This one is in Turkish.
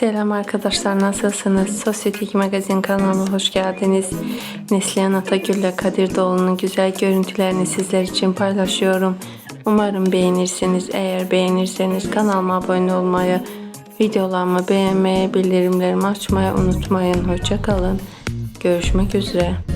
Selam arkadaşlar nasılsınız? Sosyetik Magazin kanalıma hoş geldiniz. Neslihan Atagül ile Kadir Doğulu'nun güzel görüntülerini sizler için paylaşıyorum. Umarım beğenirsiniz. Eğer beğenirseniz kanalıma abone olmayı, videolarımı beğenmeyi, bildirimlerimi açmayı unutmayın. Hoşça kalın. Görüşmek üzere.